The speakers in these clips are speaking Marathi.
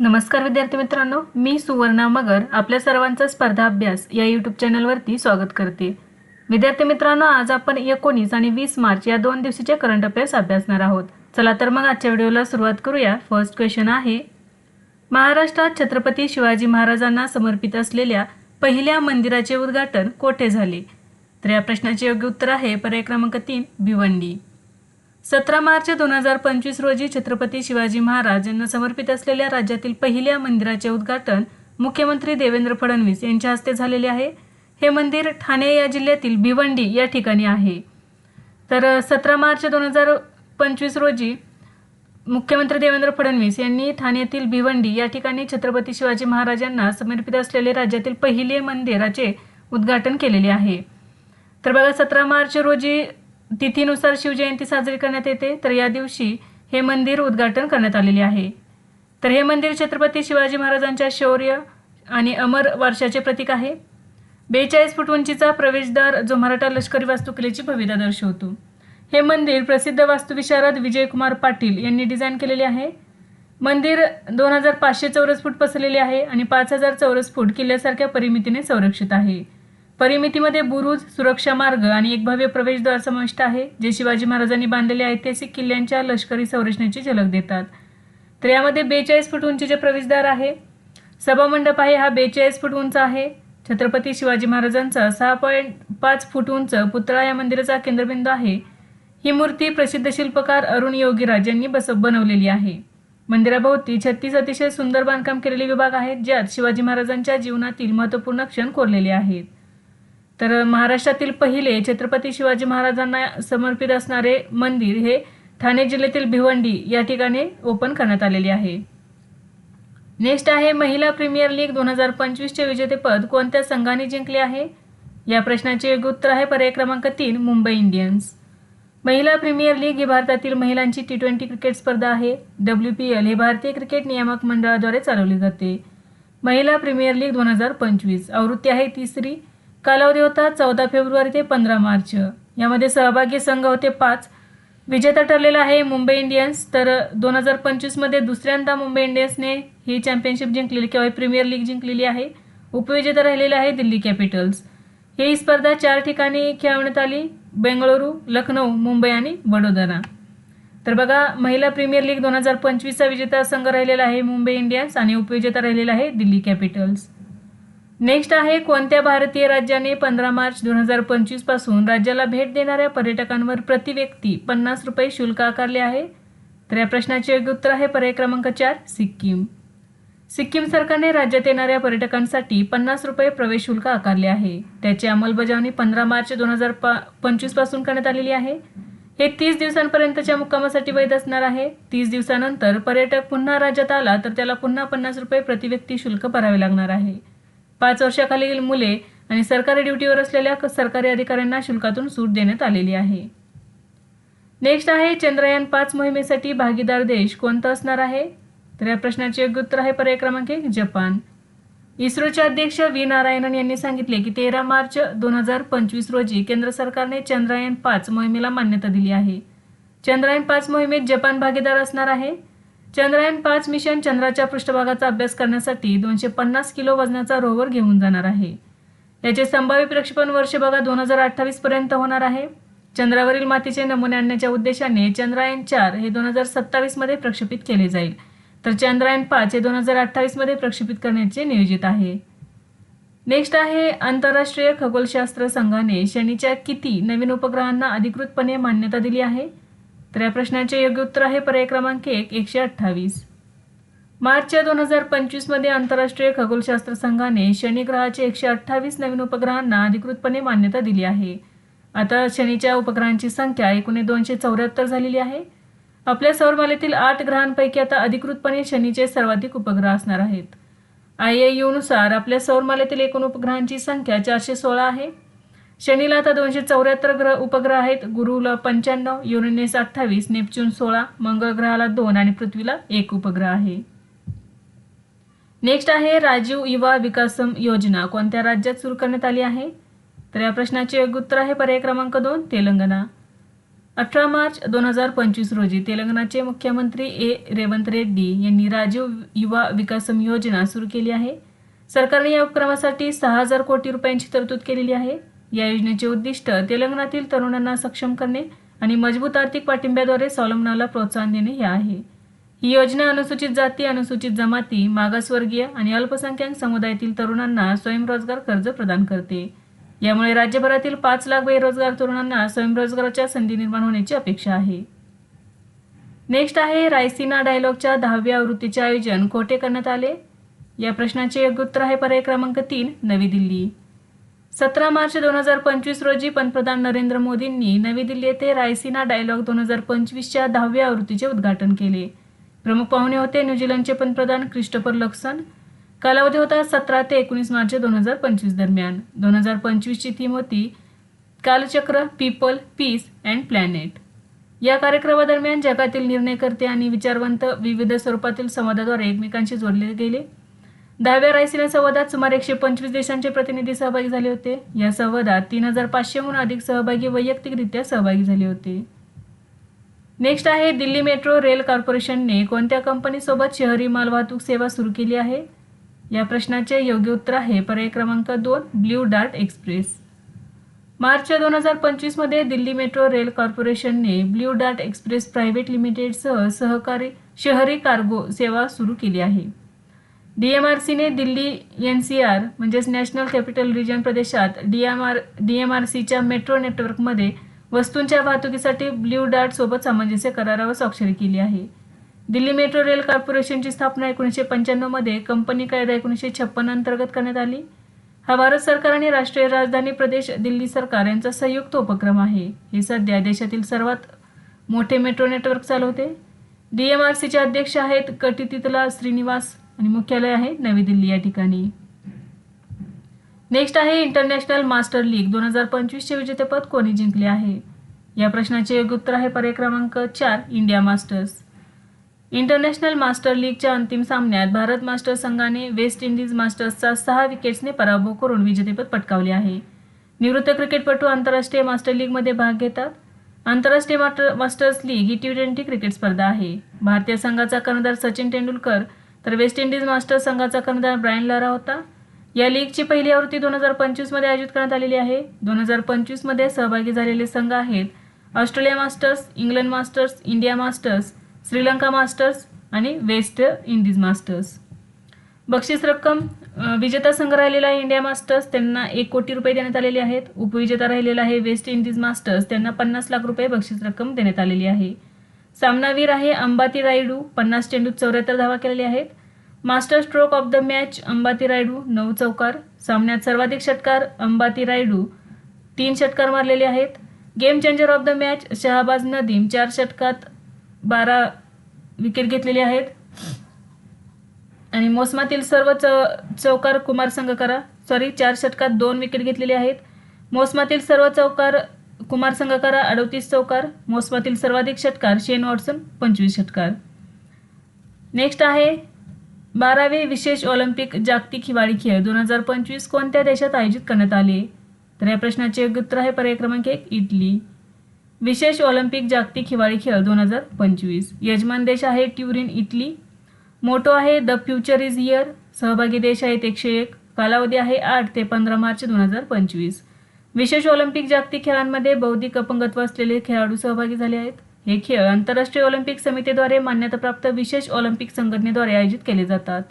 नमस्कार विद्यार्थी मित्रांनो मी सुवर्णा मगर आपल्या सर्वांचा स्पर्धा अभ्यास या यूट्यूब चॅनलवरती स्वागत करते. विद्यार्थी मित्रांनो आज आपण एकोणीस आणि वीस मार्च या दोन दिवसाचे करंट अफेअर्स अभ्यासणार आहोत. चला तर मग आजच्या व्हिडिओला सुरुवात करूया. फर्स्ट क्वेश्चन आहे महाराष्ट्रात छत्रपती शिवाजी महाराजांना समर्पित असलेल्या पहिल्या मंदिराचे उद्घाटन कोठे झाले? तर या प्रश्नाचे योग्य उत्तर आहे पर्याय क्रमांक तीन भिवंडी. सतरा मार्च दोन हजार पंचवीस रोजी छत्रपती शिवाजी महाराज यांना समर्पित असलेल्या राज्यातील पहिल्या मंदिराचे उद्घाटन मुख्यमंत्री देवेंद्र फडणवीस यांच्या हस्ते झालेले आहे. हे मंदिर ठाणे या जिल्ह्यातील भिवंडी या ठिकाणी आहे. तर सतरा मार्च दोन हजार पंचवीस रोजी मुख्यमंत्री देवेंद्र फडणवीस यांनी ठाण्यातील भिवंडी या ठिकाणी छत्रपती शिवाजी महाराजांना समर्पित असलेले राज्यातील पहिले मंदिराचे उद्घाटन केलेले आहे. तर बघा सतरा मार्च रोजी तिथीनुसार शिवजयंती साजरी करण्यात येते. तर या दिवशी हे मंदिर उद्घाटन करण्यात आलेले आहे. तर हे मंदिर छत्रपती शिवाजी महाराजांच्या शौर्य आणि अमर वारशाचे प्रतीक आहे. बेचाळीस फूट उंचीचा प्रवेशद्वार जो मराठा लष्करी वास्तुकलेची भविता दर्शवतो. हे मंदिर प्रसिद्ध वास्तुविशारद विजयकुमार पाटील यांनी डिझाईन केलेले आहे. मंदिर दोन हजार पाचशे चौरस फूट पसरलेले आहे आणि पाच हजार चौरस फूट किल्ल्यासारख्या परिमितीने संरक्षित आहे. परिमितीमध्ये बुरुज सुरक्षा मार्ग आणि एक भव्य प्रवेशद्वार समाविष्ट आहे जे शिवाजी महाराजांनी बांधलेले ऐतिहासिक किल्ल्यांच्या लष्करी संरचनेची झलक देतात. तर यामध्ये बेचाळीस फूट उंचीचे प्रवेशद्वार आहे. सभामंडप आहे हा बेचाळीस फूट उंच आहे. छत्रपती शिवाजी महाराजांचा सहा पॉईंट पाच फूट उंच पुतळा या मंदिराचा केंद्रबिंदू आहे. ही मूर्ती प्रसिद्ध शिल्पकार अरुण योगीराज यांनी बस बनवलेली आहे. मंदिराभोवती छत्तीस अतिशय सुंदर बांधकाम केलेले विभाग आहेत ज्यात शिवाजी महाराजांच्या जीवनातील महत्त्वपूर्ण क्षण कोरलेले आहेत. तर महाराष्ट्रातील पहिले छत्रपती शिवाजी महाराजांना समर्पित असणारे मंदिर हे ठाणे जिल्ह्यातील भिवंडी या ठिकाणी ओपन करण्यात आलेले आहे. नेक्स्ट आहे महिला प्रीमियर लीग दोन हजार पंचवीसचे विजेतेपद कोणत्या संघाने जिंकले आहे? या प्रश्नाचे योग्य उत्तर आहे पर्याय क्रमांक तीन मुंबई इंडियन्स. महिला प्रीमियर लीग ही भारतातील महिलांची टी ट्वेंटी क्रिकेट स्पर्धा आहे. डब्ल्यू पी एल हे भारतीय क्रिकेट नियामक मंडळाद्वारे चालवली जाते. महिला प्रीमियर लीग दोन हजार पंचवीस. आवृत्ती आहे तिसरी. कालावधी होता चौदा फेब्रुवारी ते पंधरा मार्च. यामध्ये सहभागी संघ होते पाच. विजेता ठरलेला आहे मुंबई इंडियन्स. तर दोन हजार पंचवीसमध्ये दुसऱ्यांदा मुंबई इंडियन्सने ही चॅम्पियनशिप जिंकलेली किंवा प्रीमियर लीग जिंकलेली आहे. उपविजेता राहिलेला आहे दिल्ली कॅपिटल्स. ही स्पर्धा चार ठिकाणी खेळवण्यात आली बेंगळुरू लखनौ मुंबई आणि वडोदरा. तर बघा महिला प्रीमियर लीग दोन हजार पंचवीसचा विजेता संघ राहिलेला आहे मुंबई इंडियन्स आणि उपविजेता राहिलेला आहे दिल्ली कॅपिटल्स. नेक्स्ट आहे कोणत्या भारतीय राज्याने पंधरा मार्च दोन हजार पंचवीसपासून राज्याला भेट देणाऱ्या पर्यटकांवर प्रति व्यक्ती पन्नास रुपये शुल्क आकारले आहे? तर या प्रश्नाचे योग्य उत्तर आहे पर्याय क्रमांक चार सिक्कीम. सिक्कीम सरकारने राज्यात येणाऱ्या पर्यटकांसाठी पन्नास रुपये प्रवेश शुल्क आकारले आहे. त्याची अंमलबजावणी पंधरा मार्च दोन हजार पा पंचवीसपासून करण्यात आलेली आहे. हे तीस दिवसांपर्यंतच्या मुक्कामासाठी वैध असणार आहे. तीस दिवसानंतर पर्यटक पुन्हा राज्यात आला तर त्याला पुन्हा पन्नास रुपये प्रति व्यक्ती शुल्क भरावे लागणार आहे. पाच वर्षाखालील मुले आणि सरकारी ड्युटीवर असलेल्या सरकारी अधिकाऱ्यांना शुल्कातून सूट देण्यात आलेली आहे. नेक्स्ट आहे चंद्रयान पाच मोहिमेसाठी भागीदार देश कोणता असणार आहे? तर या प्रश्नाचे योग्य उत्तर आहे पर्याय क्रमांक एक जपान. इस्रोचे अध्यक्ष व्ही नारायणन यांनी सांगितले की तेरा मार्च दोन हजार पंचवीस रोजी केंद्र सरकारने चंद्रयान पाच मोहिमेला मान्यता दिली आहे. चंद्रयान पाच मोहिमेत जपान भागीदार असणार आहे? चंद्रयान पाच मिशन चंद्राच्या पृष्ठभागाचा अभ्यास करण्यासाठी दोनशे पन्नास किलो वजनाचा रोवर घेऊन जाणार आहे. याचे संभाव्य प्रक्षेपण वर्ष बघा दोन हजार अठ्ठावीस पर्यंत होणार आहे. चंद्रावरील मातीचे नमुने आणण्याच्या उद्देशाने चंद्रायन चार हे दोन हजार सत्तावीसमध्ये प्रक्षेपित केले जाईल. तर चंद्रायन पाच हे दोन हजार अठ्ठावीसमध्ये प्रक्षेपित करण्याचे नियोजित आहे. नेक्स्ट आहे आंतरराष्ट्रीय खगोलशास्त्र संघाने शनीच्या किती नवीन उपग्रहांना अधिकृतपणे मान्यता दिली आहे? तर या प्रश्नाचे योग्य उत्तर आहे पर्याय क्रमांक एक एकशे अठ्ठावीस. मार्चच्या दोन हजार पंचवीसमध्ये आंतरराष्ट्रीय खगोलशास्त्र संघाने शनिग्रहाचे एकशे अठ्ठावीस नवीन उपग्रहांना अधिकृतपणे मान्यता दिली आहे. आता शनीच्या उपग्रहांची संख्या एकूण दोनशे चौऱ्याहत्तर झालेली आहे. आपल्या सौरमालेतील आठ ग्रहांपैकी आता अधिकृतपणे शनीचे सर्वाधिक उपग्रह असणार आहेत. आय ए नुसार आपल्या सौरमालेतील एकूण उपग्रहांची संख्या चारशे सोळा आहे. शनीला आता दोनशे चौऱ्याहत्तर ग्रह उपग्रह आहेत. गुरुला पंच्याण्णव युरेनस अठ्ठावीस नेपच्यून सोळा मंगळ ग्रहाला दोन आणि पृथ्वीला एक उपग्रह आहे. नेक्स्ट आहे राजीव युवा विकासम योजना. कोणत्या राज्यात सुरू करण्यात आली आहे? तर या प्रश्नाचे योग्य उत्तर आहे पर्याय क्रमांक दोन तेलंगणा. अठरा मार्च दोन हजार पंचवीस रोजी तेलंगणाचे मुख्यमंत्री ए. रेवंत रेड्डी यांनी राजीव युवा विकासम योजना सुरू केली आहे. सरकारने या उपक्रमासाठी सहा हजार कोटी रुपयांची तरतूद केलेली आहे. या योजनेचे उद्दिष्ट तेलंगणातील तरुणांना सक्षम करणे आणि मजबूत आर्थिक पाठिंब्याद्वारे स्वावलंबनाला प्रोत्साहन देणे हे आहे. ही योजना अनुसूचित जाती अनुसूचित जमाती मागासवर्गीय आणि अल्पसंख्याक समुदायातील तरुणांना स्वयंरोजगार कर्ज प्रदान करते. यामुळे राज्यभरातील पाच लाख बेरोजगार तरुणांना स्वयंरोजगाराच्या संधी निर्माण होण्याची अपेक्षा आहे. नेक्स्ट आहे रायसिना डायलॉगच्या दहाव्या आवृत्तीचे आयोजन कोठे करण्यात आले? या प्रश्नाचे योग्य उत्तर आहे पर्याय क्रमांक तीन नवी दिल्ली. सतरा मार्च दोन हजार पंचवीस रोजी पंतप्रधान नरेंद्र मोदींनी नवी दिल्ली येथे रायसिना डायलॉग दोन हजार पंचवीसच्या दहाव्या आवृत्तीचे उद्घाटन केले. प्रमुख पाहुणे होते न्यूझीलंडचे पंतप्रधान क्रिस्टोफर लक्सन. कालावधी होता सतरा ते एकोणीस मार्च दोन हजार पंचवीस दरम्यान. दोन हजार पंचवीसची थीम होती Kalachakra people peace and planet. या कार्यक्रमादरम्यान जगातील निर्णयकर्ते आणि विचारवंत विविध स्वरूपातील संवादाद्वारे एकमेकांशी जोडले गेले. दहाव्या रायसिना संवादात सुमारे एकशे पंचवीस देशांचे प्रतिनिधी सहभागी झाले होते. या संवादात तीन हजार पाचशेहून अधिक सहभागी वैयक्तिकरित्या सहभागी झाले होते. नेक्स्ट आहे दिल्ली मेट्रो रेल कॉर्पोरेशनने कोणत्या कंपनीसोबत शहरी मालवाहतूक सेवा सुरू केली आहे? या प्रश्नाचे योग्य उत्तर आहे पर्याय क्रमांक दोन ब्ल्यू डार्ट एक्सप्रेस. मार्च दोन हजार पंचवीसमध्ये दिल्ली मेट्रो रेल कॉर्पोरेशनने ब्ल्यू डार्ट एक्सप्रेस प्रायव्हेट लिमिटेडसह सहकारी शहरी कार्गो सेवा सुरू केली आहे. डी एम आर सीने दिल्ली एन सी आर म्हणजेच नॅशनल कॅपिटल रिजन प्रदेशात D M R D M R सीच्या मेट्रो नेटवर्कमध्ये वस्तूंच्या वाहतुकीसाठी ब्ल्यू डार्ट सोबत सामंजस्य करारावर स्वाक्षरी केली आहे. दिल्ली मेट्रो रेल कॉर्पोरेशनची स्थापना एकोणीसशे पंच्याण्णवमध्ये कंपनी कायदा एकोणीसशे छप्पन्न अंतर्गत करण्यात आली. हा भारत सरकार आणि राष्ट्रीय राजधानी प्रदेश दिल्ली सरकार यांचा संयुक्त उपक्रम आहे. हे सध्या देशातील सर्वात मोठे मेट्रो नेटवर्क चालवते. डी एम आर सीचे अध्यक्ष आहेत कटितितला श्रीनिवास आणि मुख्यालय आहे नवी दिल्ली या ठिकाणी. नेक्स्ट आहे इंटरनॅशनल मास्टर लीग दोन हजार पंचवीसचे विजेतेपद कोणी जिंकले आहे? या प्रश्नाचे योग्य उत्तर आहे पर्याय क्रमांक चार इंडिया मास्टर्स इंटरनॅशनल मास्टर लीगच्या अंतिम सामन्यात भारत मास्टर्स संघाने वेस्ट इंडिज मास्टर्सचा सहा विकेट्सने पराभव करून विजेतेपद पटकावले आहे. निवृत्त क्रिकेटपटू आंतरराष्ट्रीय मास्टर लीगमध्ये भाग घेतात. आंतरराष्ट्रीय मास्टर्स लीग ही टी ट्वेंटी क्रिकेट स्पर्धा आहे. भारतीय संघाचा कर्णधार सचिन तेंडुलकर तर वेस्ट इंडिज मास्टर्स संघाचा कर्णधार ब्रायन लारा होता. या लीगची पहिली आवृत्ती दोन हजार पंचवीसमध्ये आयोजित करण्यात आलेली आहे. दोन हजार पंचवीसमध्ये सहभागी झालेले संघ आहेत Australia Masters England Masters India Masters Sri Lanka Masters आणि वेस्ट इंडिज मास्टर्स. बक्षीस रक्कम विजेता संघ राहिलेला आहे इंडिया मास्टर्स त्यांना एक कोटी रुपये देण्यात आलेले आहेत. उपविजेता राहिलेला आहे वेस्ट इंडिज मास्टर्स त्यांना पन्नास लाख रुपये बक्षीस रक्कम देण्यात आलेली आहे. सामनावीर आहे अंबाती रायडू पन्नास चेंडूत चौऱ्याहत्तर धावा केलेल्या आहेत. Master stroke of the match Ambati Rayudu नऊ चौकार. सामन्यात सर्वाधिक षटकार अंबाती रायडू तीन षटकार मारलेले आहेत. Game changer of the match Shahbaz Nadeem चार षटकात बारा विकेट घेतलेले आहेत. आणि मोसमातील सर्व च चौकार कुमार संगकारा सॉरी चार षटकात दोन विकेट घेतलेले आहेत. मोसमातील सर्व चौकार कुमार संगकारा अडतीस चौकार मोसमातील सर्वाधिक षटकार शेन वॉटसन पंचवीस षटकार. नेक्स्ट आहे बारावे विशेष ऑलिम्पिक जागतिक हिवाळी खेळ. दोन हजार पंचवीस कोणत्या देशात आयोजित करण्यात आले? तर या प्रश्नाचे योग्य उत्तर आहे पर्याय क्रमांक एक इटली. विशेष ऑलिम्पिक जागतिक हिवाळी खेळ दोन हजार पंचवीस. यजमान देश आहे ट्युरिन इटली. मोटो आहे द फ्युचर इज इयर सहभागी देश आहेत एकशे एक. कालावधी आहे आठ ते पंधरा मार्च दोन हजार पंचवीस. विशेष ऑलिम्पिक जागतिक खेळांमध्ये बौद्धिक अपंगत्व असलेले खेळाडू सहभागी झाले आहेत. हे खेळ आंतरराष्ट्रीय ऑलिम्पिक समितीद्वारे मान्यताप्राप्त विशेष ऑलिम्पिक संघटनेद्वारे आयोजित केले जातात.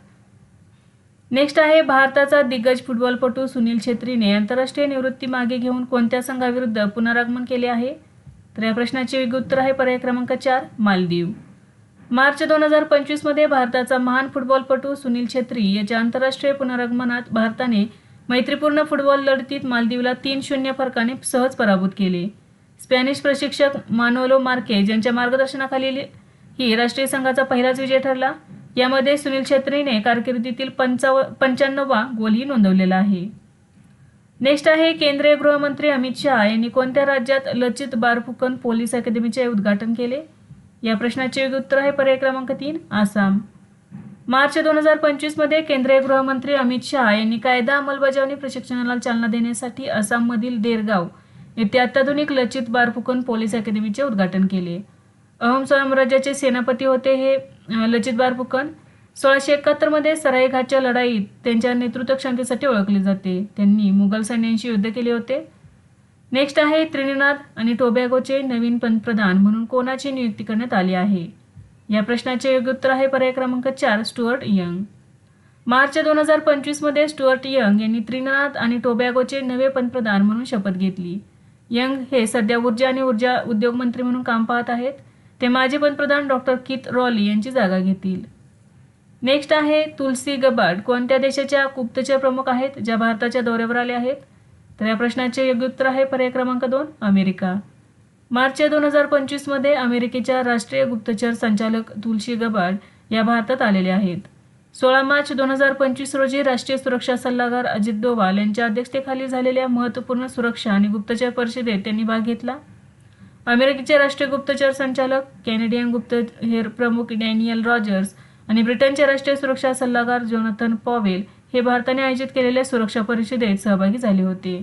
नेक्स्ट आहे भारताचा दिग्गज फुटबॉलपटू सुनील छेत्रीने आंतरराष्ट्रीय निवृत्ती मागे घेऊन कोणत्या संघाविरुद्ध पुनरागमन केले आहे? तर या प्रश्नाचे योग्य उत्तर आहे पर्याय क्रमांक चार मालदीव. मार्च दोन हजार पंचवीसमध्ये भारताचा महान फुटबॉलपटू सुनील छेत्री याच्या आंतरराष्ट्रीय पुनरागमनात भारताने मैत्रीपूर्ण फुटबॉल लढतीत मालदीवला तीन शून्य फरकाने सहज पराभूत केले. स्पॅनिश प्रशिक्षक मानोलो मार्केज यांच्या मार्गदर्शनाखाली ही राष्ट्रीय संघाचा पहिलाच विजय ठरला यामध्ये सुनील छेत्रीने कारकिर्दीतील पंचाव पंच्याण्णववा गोलही नोंदवलेला आहे. नेक्स्ट आहे केंद्रीय गृहमंत्री अमित शहा यांनी कोणत्या राज्यात लचित बारफुकन पोलीस अकादमीचे उद्घाटन केले? या प्रश्नाचे उत्तर आहे पर्याय क्रमांक तीन आसाम. मार्च दोन हजार पंचवीसमध्ये केंद्रीय गृहमंत्री अमित शहा यांनी कायदा अंमलबजावणी प्रशिक्षणाला चालना देण्यासाठी आसाममधील देरगाव येथे अत्याधुनिक लचित बारफुकन पोलीस अकॅदमीचे उद्घाटन केले. अहोम साम्राज्याचे सेनापती होते हे लचित बारफुकन. सोळाशे एकाहत्तरमध्ये सराईघाटच्या लढाईत त्यांच्या नेतृत्व क्षमतेसाठी ओळखले जाते. त्यांनी मुघल सैन्यांशी युद्ध केले होते. नेक्स्ट आहे त्रिनिनाद आणि टोबॅगोचे नवीन पंतप्रधान म्हणून कोणाची नियुक्ती करण्यात आली आहे? या प्रश्नाचे योग्य उत्तर आहे पर्याय क्रमांक चार स्टुअर्ट यंग. मार्च दोन हजार पंचवीसमध्ये स्टुअर्ट यंग यांनी त्रिनाद आणि टोबॅगोचे नवे पंतप्रधान म्हणून शपथ घेतली. यंग हे सध्या ऊर्जा आणि ऊर्जा उद्योग मंत्री म्हणून काम पाहत आहेत. ते माजी पंतप्रधान डॉक्टर कित रॉली यांची जागा घेतील. नेक्स्ट आहे तुलसी गबाड. कोणत्या देशाच्या गुप्तचर प्रमुख आहेत ज्या भारताच्या दौऱ्यावर आले आहेत? तर या प्रश्नाचे योग्य उत्तर आहे पर्याय क्रमांक दोन अमेरिका. मार्च दोन हजार पंचवीसमध्ये अमेरिकेच्या राष्ट्रीय गुप्तचर संचालक तुलसी गबाड या भारतात आलेले आहेत. सोळा मार्च दोन हजार पंचवीस रोजी राष्ट्रीय सुरक्षा सल्लागार अजित डोवाल यांच्या अध्यक्षतेखाली झालेल्या महत्त्वपूर्ण सुरक्षा आणि गुप्तचर परिषदेत त्यांनी भाग घेतला. अमेरिकेचे राष्ट्रीय गुप्तचर संचालक कॅनेडियन गुप्तहेर प्रमुख डॅनियल रॉजर्स आणि ब्रिटनचे राष्ट्रीय सुरक्षा सल्लागार जोनाथन पॉवेल हे भारताने आयोजित केलेल्या सुरक्षा परिषदेत सहभागी झाले होते.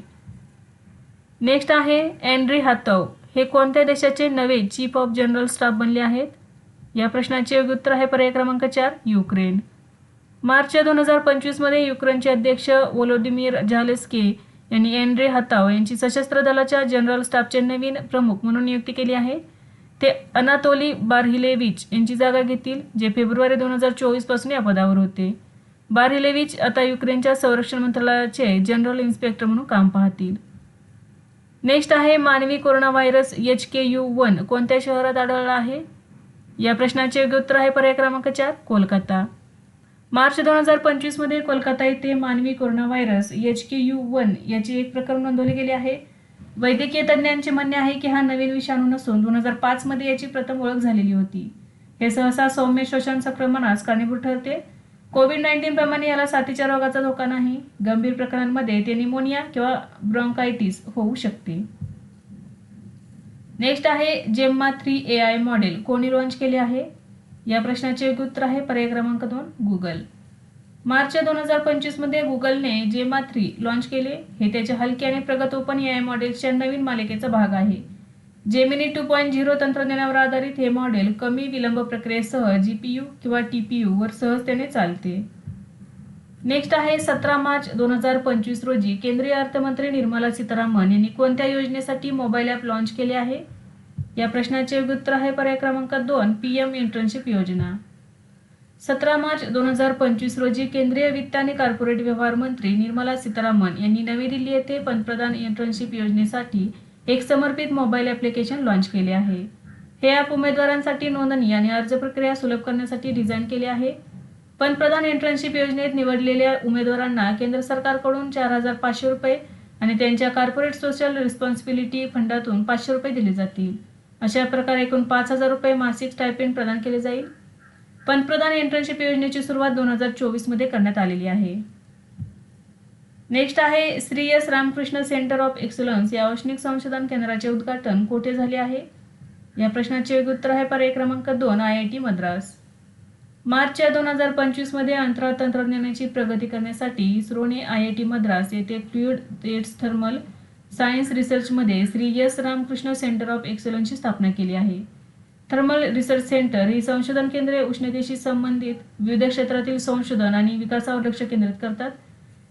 नेक्स्ट आहे अँड्री हातव हे कोणत्या देशाचे नवे चीफ ऑफ जनरल स्टाफ बनले आहेत? या प्रश्नाचे योग्य उत्तर आहे पर्याय क्रमांक चार युक्रेन. मार्च दोन हजार पंचवीसमध्ये युक्रेनचे अध्यक्ष वोलोदिमीर झालेस्के यांनी अँड्रे हताव यांची सशस्त्र दलाच्या जनरल स्टाफचे नवीन प्रमुख म्हणून नियुक्ती केली आहे. ते अनातोली बारहिलेविच यांची जागा घेतील जे फेब्रुवारी दोन हजार चोवीसपासून या पदावर होते. बारहिलेविच आता युक्रेनच्या संरक्षण मंत्रालयाचे जनरल इन्स्पेक्टर म्हणून काम पाहतील. नेक्स्ट आहे मानवी corona virus H K U one. कोणत्या शहरात आढळला आहे? या प्रश्नाचे योग्य उत्तर आहे पर्याय क्रमांक चार कोलकाता. मार्च दोन हजार पंचवीसमध्ये कोलकाता येथे मानवी corona virus H K U one याचे एक प्रकरण नोंदवले गेले आहे. वैद्यकीय तज्ज्ञांचे म्हणणे आहे की हा नवीन विषाणू नसून दोन हजार पाचमध्ये याची प्रथम ओळख झालेली होती. हे सहसा सौम्य श्वसन संक्रमणास कारणीभूत ठरते. कोविड नाईन्टीन प्रमाणे याला साथीच्या रोगाचा धोका नाही. गंभीर प्रकरणांमध्ये ते निमोनिया किंवा ब्रॉन्कायटिस होऊ शकते. नेक्स्ट आहे Gemma three A I model. कोणी लॉन्च केले आहे? या प्रश्नाचे योग्य उत्तर आहे पर्याय क्रमांक दोन गुगल मार्च दोन हजार पंचवीसमध्ये गुगलने जेमा थ्री लॉन्च केले. हे त्याच्या हलके आणि प्रगत ओपन ए आय मॉडेल्सच्या नवीन मालिकेचा भाग आहे. जेमिनी टू पॉईंट झिरो तंत्रज्ञानावर आधारित हे मॉडेल कमी विलंब प्रक्रियेसह जी पी यू किंवा टी पी वर सहजतेने चालते. नेक्स्ट आहे सतरा मार्च दोन हजार पंचवीस रोजी केंद्रीय अर्थमंत्री निर्मला सीतारामन यांनी कोणत्या योजनेसाठी मोबाईल ॲप लॉन्च केले आहे? या प्रश्नाचे उत्तर आहे पर्याय क्रमांक दोन पी एम इंटर्नशिप योजना. सतरा मार्च दोन हजार पंचवीस रोजी केंद्रीय वित्त आणि कॉर्पोरेट व्यवहार मंत्री निर्मला सीतारामन यांनी नवी दिल्ली येथे पंतप्रधान इंटर्नशिप योजनेसाठी एक समर्पित मोबाईल ॲप्लिकेशन लॉन्च केले आहे. हे ॲप उमेदवारांसाठी नोंदणी आणि अर्ज प्रक्रिया सुलभ करण्यासाठी डिझाईन केले आहे. पंतप्रधान इंटर्नशिप योजनेत निवडलेल्या उमेदवारांना केंद्र सरकारकडून चार हजार पाचशे रुपये आणि त्यांच्या कॉर्पोरेट सोशल रिस्पॉन्सिबिलिटी फंडातून पाचशे रुपये दिले जातील. अशा प्रकारे एकूण पाच हजार रुपये मासिक स्टायपेंड प्रदान केले जाईल. पंतप्रधान इंटर्नशिप योजनेची सुरुवात दोन हजार चोवीसमध्ये करण्यात आलेली आहे. नेक्स्ट आहे Shri S Ramakrishna centre of excellence या औष्णिक संशोधन केंद्राचे उद्घाटन कोठे झाले आहे? या प्रश्नाचे योग्य उत्तर आहे पर्याय क्रमांक दोन I I T Madras. March दोन हजार पंचवीसमध्ये अंतराळ तंत्रज्ञानाची प्रगती करण्यासाठी इस्रोने आय आय टी मद्रास येथे फ्लुइड एड्स थर्मल सायन्स रिसर्चमध्ये Shri S Ramakrishna centre of एक्सलन्सची स्थापना केली आहे. थर्मल रिसर्च सेंटर ही संशोधन केंद्रे उष्णतेशी संबंधित विविध क्षेत्रातील संशोधन आणि विकासावर लक्ष केंद्रित करतात.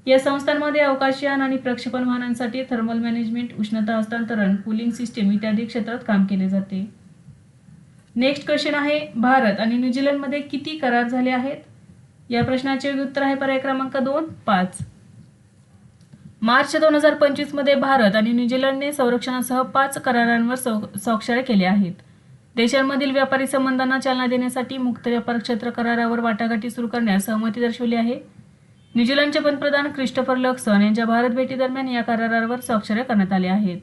या संस्थांमध्ये अवकाशयान आणि प्रक्षेपण वाहनांसाठी थर्मल मॅनेजमेंट उष्णता हस्तांतरण कूलिंग सिस्टीम इत्यादी क्षेत्रात काम केले जाते. नेक्स्ट क्वेश्चन आहे भारत आणि न्यूझीलंडमध्ये किती करार झाले आहेत? या प्रश्नाचे उत्तर आहे पर्याय क्रमांक दोन पाच. मार्च दोन हजार पंचवीसमध्ये भारत आणि न्यूझीलंडने संरक्षणासह पाच करारांवर स्वाक्षऱ्या केल्या आहेत. देशांमधील व्यापारी संबंधांना चालना देण्यासाठी मुक्त व्यापार क्षेत्र करारावर वाटाघाटी सुरू करण्यास सहमती दर्शवली आहे. न्यूझीलंडचे पंतप्रधान क्रिस्टोफर लक्सन यांच्या भारत भेटीदरम्यान या करारावर स्वाक्षऱ्या करण्यात आल्या आहेत.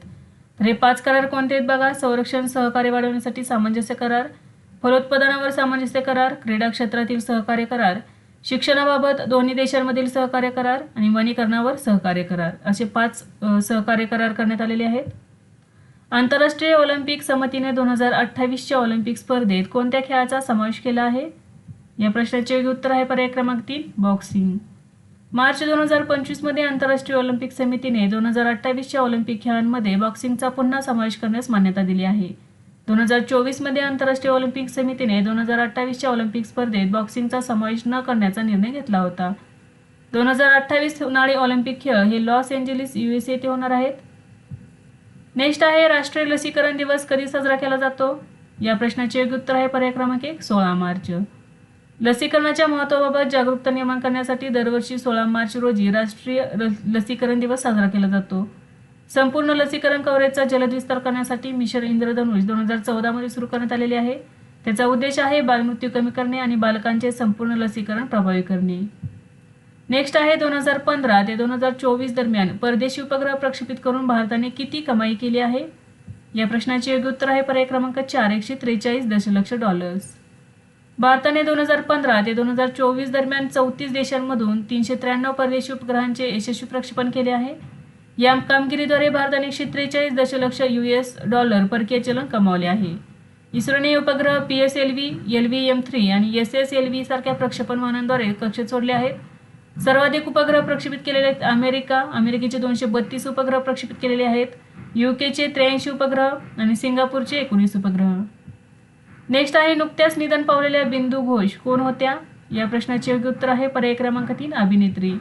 तर हे पाच करार कोणते आहेत बघा? संरक्षण सहकार्य वाढवण्यासाठी सामंजस्य करार फलोत्पादनावर सामंजस्य करार क्रीडा क्षेत्रातील सहकार्य करार शिक्षणाबाबत दोन्ही देशांमधील सहकार्य करार आणि वनीकरणावर सहकार्य करार असे पाच सहकार्य करार करण्यात आलेले आहेत. आंतरराष्ट्रीय ऑलिम्पिक समितीने दोन हजार अठ्ठावीसच्या ऑलिम्पिक स्पर्धेत कोणत्या खेळाचा समावेश केला आहे? या प्रश्नाचे योग्य उत्तर आहे पर्याय क्रमांक तीन बॉक्सिंग. मार्च दोन हजार पंचवीसमध्ये आंतरराष्ट्रीय ऑलिम्पिक समितीने दोन हजार अठ्ठावीसच्या ऑलिम्पिक खेळांमध्ये बॉक्सिंगचा पुन्हा समावेश करण्यास मान्यता दिली आहे. दोन हजार चोवीसमध्ये आंतरराष्ट्रीय ऑलिम्पिक समितीने दोन हजार अठ्ठावीसच्या ऑलिम्पिक स्पर्धेत बॉक्सिंगचा समावेश न करण्याचा निर्णय घेतला होता. दोन हजार अठ्ठावीस उन्हाळी ऑलिम्पिक खेळ हे लॉस एंजेलिस यू एस येथे होणार आहेत. नेक्स्ट आहे राष्ट्रीय लसीकरण दिवस कधी साजरा केला जातो? या प्रश्नाचे योग्य उत्तर आहे पर्याय क्रमांक एक सोळा मार्च. लसीकरणाच्या महत्त्वाबाबत जागरूकता निर्माण करण्यासाठी दरवर्षी सोळा मार्च रोजी राष्ट्रीय लसीकरण दिवस साजरा केला जातो. संपूर्ण लसीकरण कव्हरेजचा जलद विस्तार करण्यासाठी मिशन इंद्रधनुष दोन हजार चौदामध्ये सुरू करण्यात आलेले आहे. त्याचा उद्देश आहे बालमृत्यू कमी करणे आणि बालकांचे संपूर्ण लसीकरण प्रभावी करणे. नेक्स्ट आहे दोन हजार पंधरा ते दोन हजार चोवीस दरम्यान परदेशी उपग्रह प्रक्षेपित करून भारताने किती कमाई केली आहे? या प्रश्नाचे योग्य उत्तर आहे पर्याय क्रमांक चार एकशे त्रेचाळीस दशलक्ष डॉलर्स. भारताने दोन हजार पंधरा ते दोन हजार चोवीस दरम्यान चौतीस देशांमधून तीनशे त्र्याण्णव परदेशी उपग्रहांचे यशस्वी प्रक्षेपण केले आहे. या कामगिरीद्वारे भारताने एकशे त्रेचाळीस दशलक्ष यू एस डॉलर परकीय चलन कमावले आहे. इस्रोने उपग्रह P S L V L V M three आणि एस एस एल व्ही सारख्या प्रक्षेपण वाहनांद्वारे कक्षेत सोडले आहेत. सर्वाधिक उपग्रह प्रक्षेपित केलेले आहेत अमेरिका अमेरिकेचे दोनशे बत्तीस उपग्रह प्रक्षेपित केलेले आहेत युकेचे त्र्याऐंशी उपग्रह आणि सिंगापूरचे एकोणीस उपग्रह. नेक्स्ट आहे नुकत्याच निधन पावलेल्या बिंदू घोष. कोण होत्या? या प्रश्नाचे योग्य उत्तर आहे पर्याय क्रमांक तीन अभिनेत्री.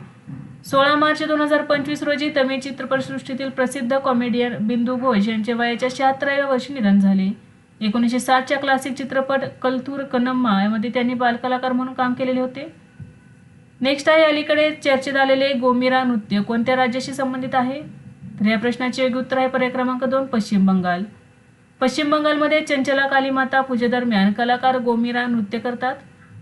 सोळा मार्च दोन हजार पंचवीस रोजी तमिळ चित्रपटसृष्टीतील प्रसिद्ध कॉमेडियन बिंदू घोष यांचे वयाच्या शहात्तराव्या वर्षी निधन झाले. एकोणीसशे साठच्या क्लासिक चित्रपट कलथूर कनम्मा यामध्ये त्यांनी बालकलाकार म्हणून काम केलेले होते. नेक्स्ट आहे अलीकडे चर्चेत आलेले गोमिरा नृत्य कोणत्या राज्याशी संबंधित आहे? तर या प्रश्नाचे योग्य उत्तर आहे पर्याय क्रमांक दोन पश्चिम बंगाल. पश्चिम बंगालमध्ये चंचला कालीमाता पूजेदरम्यान कलाकार गोमिरा नृत्य करतात.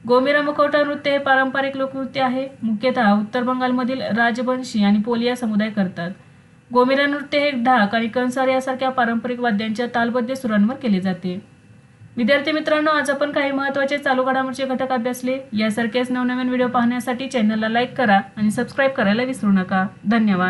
गोमिरा मुखवटा नृत्य हे पारंपरिक लोकनृत्य आहे. मुख्यतः उत्तर बंगालमधील राजवंशी आणि पोलिया समुदाय करतात. गोमिरा नृत्य हे ढाक आणि कंसार यासारख्या पारंपरिक वाद्यांच्या तालबद्ध सुरांवर केले जाते. विद्यार्थी मित्रांनो आज आपण काही महत्त्वाचे चालू घडामोडीचे घटक अभ्यासले. यासारखेच नवनवीन व्हिडिओ पाहण्यासाठी चॅनलला लाईक करा आणि सबस्क्राईब करायला विसरू नका. धन्यवाद.